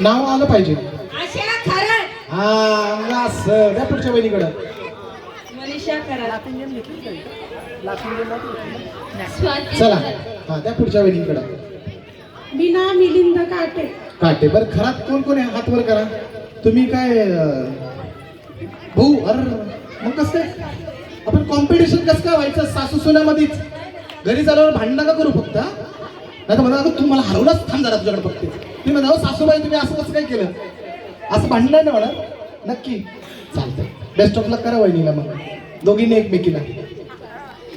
नाव आलं पाहिजे. आशा खरड हा असं द्या पुढच्या बहिणीकडं मनीषा खरड चला. हा त्या पुढच्या बहिणीकडं मीना मिलिंद काटे. काटे. बरं घरात कोण कोण आहे? हात वर करा. तुम्ही काय अं, भाऊ अर मग कसं काय? आपण कॉम्पिटिशन कसं काय व्हायचं? सासू सुनामध्येच घरी झाल्यावर भांडणं का करू फक्त? नाही तर म्हणा अगं तू मला हरवलाच थांब जरा तुझ्याकडे बघते. ती म्हणा सासूबाई तुम्ही असं कसं काय केलं? असं भांडलं ना म्हणा नक्की. चालतंय. बेस्ट ऑफ लक करा वहिनीला मग. दोघींनी एकमेकीला.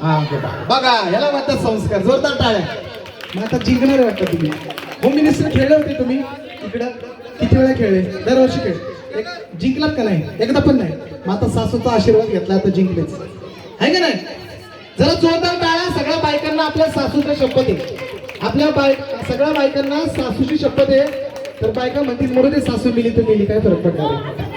हा बघा ह्याला याला म्हणतात संस्कार. जोरदार टाळ्या. मग आता जिंकणार वाटतं तुम्ही. होम मिनिस्टर खेळले होते तुम्ही तिकडं किती वेळा खेळले? दरवर्षी खेळ. एक जिंकलात का नाही? एकदा पण नाही. मग आता सासूचा आशीर्वाद घेतला आता जिंकलेच. आहे का नाही? जरा जोरदार टाळा सगळ्या बायकांना आपल्या सासूचा शपथ आहे. आपल्या बाय सगळ्या बायकांना सासूची शपथ आहे. तर बायका म्हणतील मोरू दे सासू मिली तर मिली काय फरक पडणार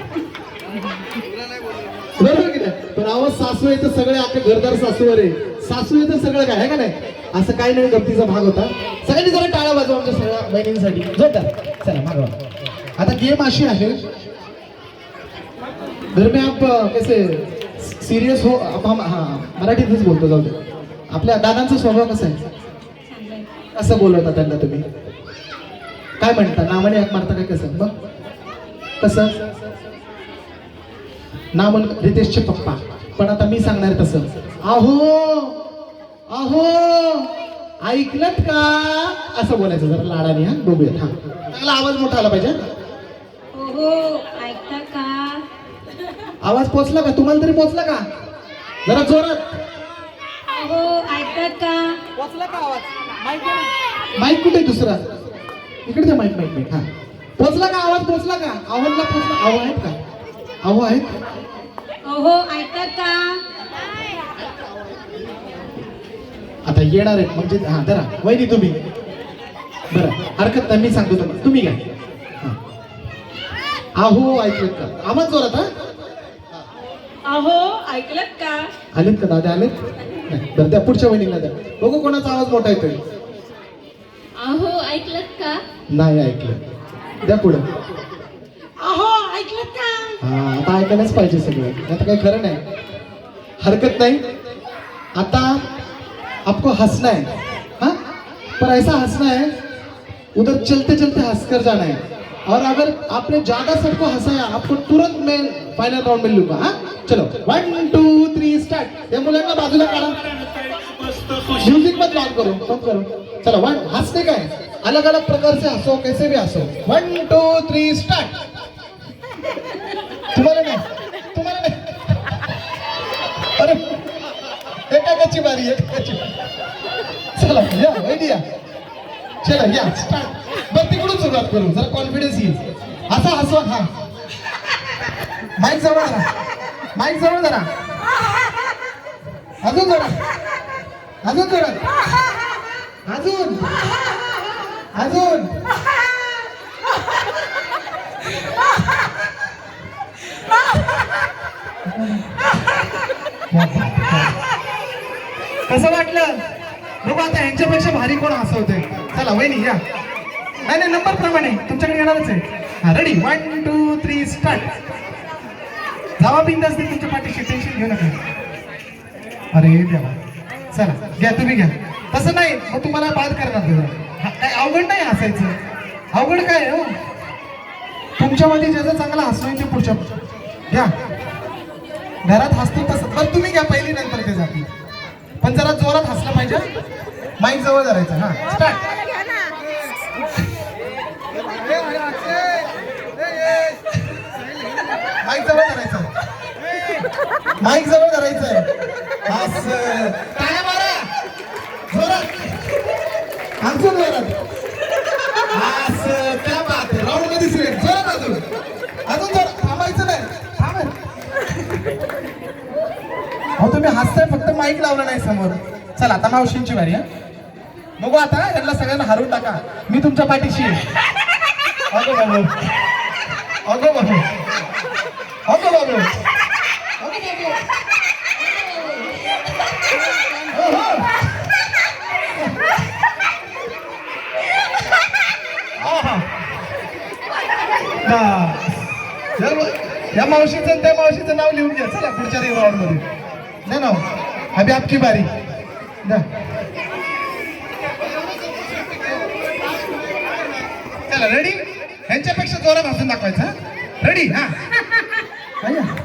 बरोबर की नाही? पण अहो सासू आहे तर सगळे आपले घरदार सासूवर आहे. सासू आहे तर सगळं काय आहे का नाही? असं काही नाही गमतीचा भाग होता. सगळ्यांनी जरा टाळा वाजवा आमच्या सगळ्या बहिणींसाठी. जोरदार. चला मागवा आता गेम अशी आहे घर में आप कैसे सिरियस हो आप हम हा मराठीतच बोलतो जाऊ दे. आपल्या दादांचा स्वभाव कसा आहे? कसं बोलवता त्यांना तुम्ही? काय म्हणता? नावाने हाक मारता काय कसं? मग कसं? ना म्हण रितेशचे पप्पा. पण आता मी सांगणार तसं. अहो अहो ऐकलत का? असं बोलायचं. जरा लाडाने हा? बघूयात हा. चांगला आवाज मोठा आला पाहिजे ऐकता का? आवाज पोचला का? तुम्हाला तरी पोचला का? जरा जोरात. हो ऐकता का? माईक कुठे आहे दुसरा? इकडे द्या माईक माईक माईक. हा. पोचला का आवाज? पोचला का? आव्हानला पोचला. आहो आहेत का? आहो आहेत? हो ऐकता का? आता येणार आहेत. म्हणजे हा धरा. वहिनी तुम्ही. बरं. हरकत नाही मी सांगतो तुम्हाला. तुम्ही घ्या. हा. आहो ऐकलं का? आवाज जोरात हा. अहो ऐकलत का? आलेत का दादा? आलेत? नाही बरं त्या पुढच्या वहिनीला द्या. बघू कोणाचा आवाज मोठा येतोय. अहो ऐकलत का? नाही ऐकलं. द्या पुढं. अहो ऐकलत का? हा आता ऐकायलाच पाहिजे सगळं. आता काही खरं नाही. हरकत नाही. आता आपको हंसना है हाँ? पर ऐसा हंसना है उधर चलते चलते हंसकर जाना है और अगर आपने ज्यादा सबको हंसाया आपको तुरंत मैं फाइनल राउंड में लूंगा हाँ? चलो वन टू थ्री स्टार्ट या मुलांना बाजूला काढा. म्युझिक मत ऑन करू बंद करू चला वन हसते काय? अलग अलग प्रकार से हंसो कैसे भी हंसो. वन टू थ्री स्टार्ट तुम्हाला नाही. तुम्हाला नाही. अरे कच्ची बारी एकाची चला या वैदी चला या स्टार्ट बरं तिकडून सुरुवात करू. जरा कॉन्फिडन्स येईल. असा हसवा हा. माईक जवळ माईक जवळ जरा अजून जरा अजून जरा अजून. अजून. कसं वाटलं? बघू आता यांच्यापेक्षा भारी कोण हसवते चला वहिनी या. नाही नाही नंबर प्रमाणे. तुमच्याकडे येणारच आहे. Ready one two three start जावा बिंद असते तुमच्या पाठीशी. टेन्शन घेऊ नका. अरे देवा. चला घ्या तुम्ही घ्या. तसं नाही मग तुम्हाला बाद करणार तुझं काय अवघड नाही हसायचं. अवघड काय हो? तुमच्यामध्ये ज्याचं चांगलं हसवायचे पुढच्या घ्या. घरात हसतो तसं. पण तुम्ही घ्या पहिली नंतर ते जातील. पण जरा जोरात हसलं पाहिजे माईक जवळ धरायचं हा. स्टार्ट माईक जवळ धरायचं. माईक जवळ धरायचं टाळ्या मारा? जोरात. अजून जोरात. असं. त्या बात. राऊंडमध्ये सिलेक्ट जोरात अजून. अजून जोरात. थांबायचं नाही. थांब. अहो तुम्ही हसताय फक्त माईक लावला नाही समोर. चला आता मावशींची वारी हा. बघू आता यांना सगळ्यांना हरवून टाका. मी तुमच्या पाठीशी आहे. अगो बाबू. अगो बाबू अगो बाबू अगो बाबू हो, हो. आहा. बस. या मावशीचं त्या मावशीचं नाव लिहून घ्या. चला पुढच्या राऊंडमध्ये द्या नाव. अभि आपकी बारी. द्या. चला रेडी ह्यांच्यापेक्षा जोरात हसून दाखवायचं रेडी हा.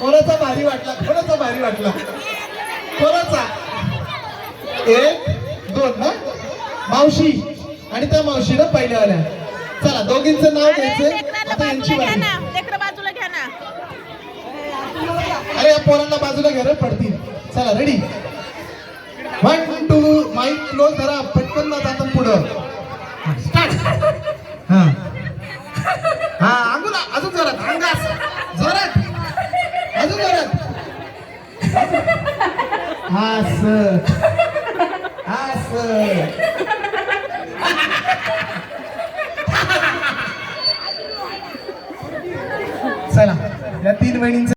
कोणाचा भारी वाटला? कोणाचा भारी वाटला? कोणाचा? एक दोन ना मावशी. आणि त्या मावशीनं पहिल्या आल्या. चला दोघींचं नाव घ्यायचंय आता यांची बाजूला घ्या बारी ना. लेकरं बाजूला घ्या ना. अरे या पोरांना बाजूला घ्या पडतील. चला ready one two mike close धरा पटकन ना जातात पुढं. हा. हा अजून अजून जोरात अंगास. अजून करत. हास हास चला. या तीन बहिणींचं